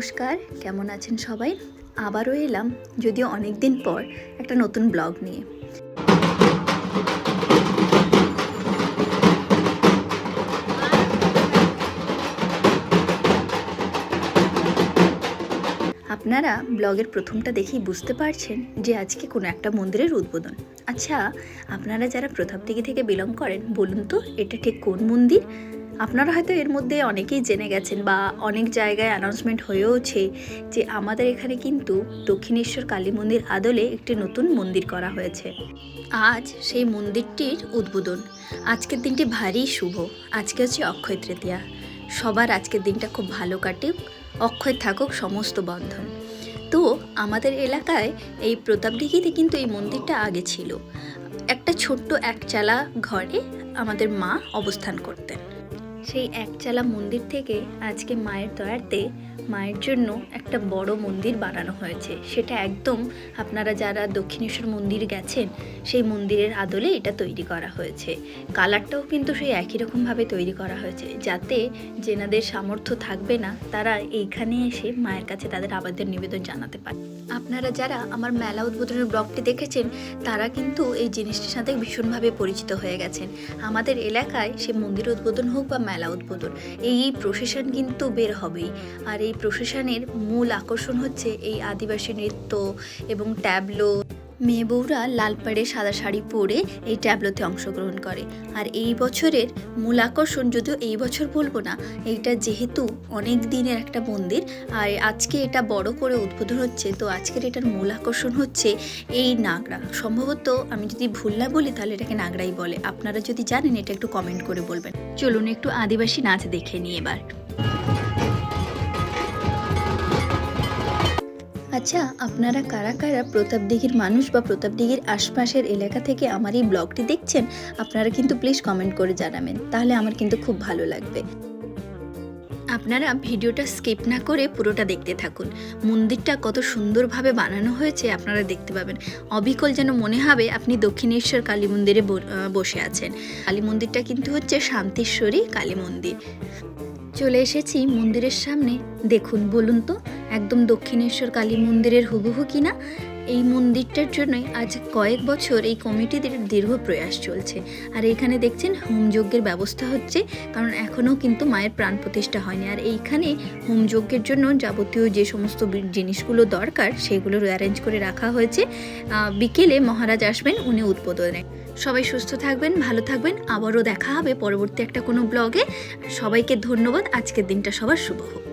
নমস্কার, কেমন আছেন সবাই? আবারও এলাম, যদিও অনেক দিন পর, একটা নতুন ব্লগ নিয়ে। আপনারা ব্লগের প্রথমটা দেখেই বুঝতে পারছেন যে আজকে কোনো একটা মন্দিরের উদ্বোধন। আচ্ছা আপনারা যারা প্রতাপদিঘি থেকে বিলং করেন, বলুন তো, এটা ঠিক কোন মন্দির? আপনারা হয়তো এর মধ্যে অনেকেই জেনে গেছেন বা অনেক জায়গায় অ্যানাউন্সমেন্ট হয়েওছে যে আমাদের এখানে কিন্তু দক্ষিণেশ্বর কালী মন্দির আদলে একটি নতুন মন্দির করা হয়েছে। আজ সেই মন্দিরটির উদ্বোধন। আজকের দিনটি ভারী শুভ। আজকে হচ্ছে অক্ষয় তৃতীয়া। সবার আজকের দিনটা খুব ভালো কাটুক, অক্ষয় থাকুক সমস্ত বন্ধন। তো আমাদের এলাকায় এই প্রতাপদিঘিতে কিন্তু এই মন্দিরটা আগে ছিল। একটা ছোট্ট একচালা ঘরে আমাদের মা অবস্থান করতেন। সেই একচালা মন্দির থেকে আজকে মায়ের দয়াতে মায়ের জন্য একটা বড় মন্দির বানানো হয়েছে। সেটা একদম আপনারা যারা দক্ষিণেশ্বর মন্দির গেছেন, সেই মন্দিরের আদলে এটা তৈরি করা হয়েছে। কালারটাও কিন্তু সেই একই রকমভাবে তৈরি করা হয়েছে। যাতে যেনাদের সামর্থ্য থাকবে না, তারা এইখানে এসে মায়ের কাছে তাদের আবাদের নিবেদন জানাতে পারে। আপনারা যারা আমার মেলা উদ্বোধনের ব্লগটি দেখেছেন, তারা কিন্তু এই জিনিসটির সাথে ভীষণভাবে পরিচিত হয়ে গেছেন। আমাদের এলাকায় সে মন্দির উদ্বোধন হোক বা মেলা উদ্বোধন। এই প্রসেশন কিন্তু বের হবেই। আর এই প্রসেশনের মূল আকর্ষণ হচ্ছে এই আদিবাসী নৃত্য এবং ট্যাবলো মেয়ে বউরা লাল পাড়ে সাদা শাড়ি পরে এই ট্যাবলোতে অংশগ্রহণ করে। আর এই বছরের মূল আকর্ষণ যদিও এই বছর বলব না, এইটা যেহেতু অনেক দিনের একটা মন্দির, আর আজকে এটা বড় করে উদ্বোধন হচ্ছে, তো আজকের এটার মূল আকর্ষণ হচ্ছে এই নাগরা। সম্ভবত আমি যদি ভুল না বলি তাহলে এটাকে নাগরাই বলে। আপনারা যদি জানেন, এটা একটু কমেন্ট করে বলবেন। চলুন একটু আদিবাসী নাচ দেখে নিই এবার। আচ্ছা আপনারা কারা কারা প্রতাপ দিঘির মানুষ বা প্রতাপ দিঘির আশপাশের এলাকা থেকে আমার এই ব্লগটি দেখছেন, আপনারা কিন্তু প্লিজ কমেন্ট করে জানাবেন। তাহলে আমার কিন্তু খুব ভালো লাগবে। আপনারা ভিডিওটা স্কিপ না করে পুরোটা দেখতে থাকুন। মন্দিরটা কত সুন্দরভাবে বানানো হয়েছে আপনারা দেখতে পাবেন। অবিকল যেন মনে হবে আপনি দক্ষিণেশ্বর কালী মন্দিরে বসে আছেন। কালী মন্দিরটা কিন্তু হচ্ছে শান্তিশ্বরী কালী মন্দির। চলে এসেছি মন্দিরের সামনে। দেখুন, বলুন তো, একদম দক্ষিণেশ্বর কালী মন্দিরের হুবহু কিনা? এই মন্দিরটার জন্যই আজ কয়েক বছর এই কমিটিদের দীর্ঘ প্রয়াস চলছে। আর এখানে দেখছেন হোমযজ্ঞের ব্যবস্থা হচ্ছে, কারণ এখনও কিন্তু মায়ের প্রাণ প্রতিষ্ঠা হয়নি। আর এইখানে হোমযজ্ঞের জন্য যাবতীয় যে সমস্ত জিনিসগুলো দরকার, সেগুলো অ্যারেঞ্জ করে রাখা হয়েছে। বিকেলে মহারাজ আসবেন, উনি উদ্বোধনে। সবাই সুস্থ থাকবেন, ভালো থাকবেন। আবারও দেখা হবে পরবর্তী একটা কোনো ব্লগে সবাইকে ধন্যবাদ, আজকের দিনটা সবার শুভ হোক।